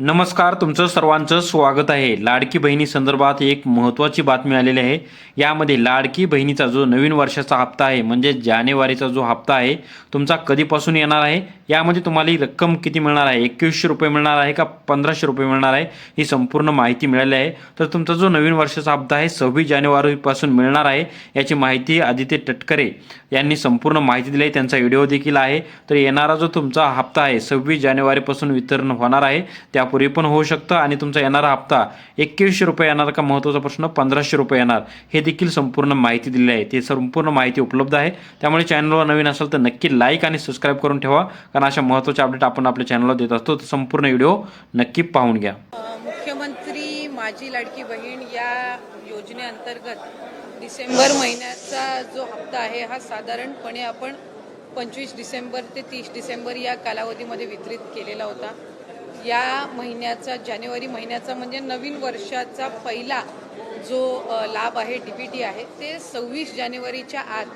नमस्कार तुमचं सर्वांचं स्वागत आहे. लाडकी बहिणी संदर्भात एक महत्त्वाची बातमी आलेली आहे. यामध्ये लाडकी बहिणीचा जो नवीन वर्षाचा हप्ता आहे म्हणजे जानेवारीचा जो हप्ता आहे तुमचा कधीपासून येणार आहे? यामध्ये तुम्हाला ही रक्कम किती मिळणार आहे? एकवीसशे रुपये मिळणार आहे का पंधराशे रुपये मिळणार आहे? ही संपूर्ण माहिती मिळाली आहे. तर तुमचा जो नवीन वर्षाचा हप्ता आहे सव्वीस जानेवारीपासून मिळणार आहे याची माहिती आदित्य टटकरे यांनी संपूर्ण माहिती दिली आहे. त्यांचा व्हिडिओ देखील आहे. तर येणारा जो तुमचा हप्ता आहे सव्वीस जानेवारीपासून वितरण होणार आहे. त्या यापूर्वी पण होऊ शकतं आणि तुमचा येणारा हप्ता एकवीसशे रुपये येणार का महत्त्वाचा प्रश्न पंधराशे रुपये येणार हे देखील संपूर्ण माहिती दिलेली आहे. ते संपूर्ण माहिती उपलब्ध आहे. त्यामुळे चॅनलवर नवीन असेल तर नक्की लाईक आणि सबस्क्राईब करून ठेवा कारण अशा महत्त्वाचे अपडेट आपण आपल्या चॅनलवर देत असतो. तर संपूर्ण व्हिडिओ नक्की पाहून घ्या. मुख्यमंत्री माझी लाडकी बहीण या योजनेअंतर्गत डिसेंबर महिन्याचा जो हप्ता आहे हा साधारणपणे आपण पंचवीस डिसेंबर ते तीस डिसेंबर या कालावधीमध्ये वितरित केलेला होता. या महिन्याचा जानेवारी महिन्याचा म्हणजे नवीन वर्षाचा पहिला जो लाभ आहे डी बी टी आहे ते सव्वीस जानेवारीच्या आत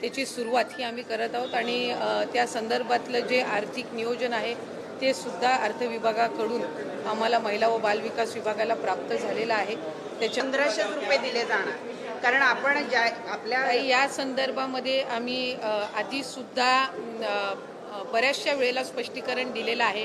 त्याची सुरुवात ही आम्ही करत आहोत. आणि त्या संदर्भातलं जे आर्थिक नियोजन आहे ते सुद्धा अर्थ विभागाकडून आम्हाला महिला व बालविकास विभागाला प्राप्त झालेलं आहे. त्याच्या पंधराशे रुपये दिले जाणार. कारण आपण ज्या आपल्या या संदर्भामध्ये आम्ही आधीसुद्धा बऱ्याचशा वेळेला स्पष्टीकरण दिलेलं आहे.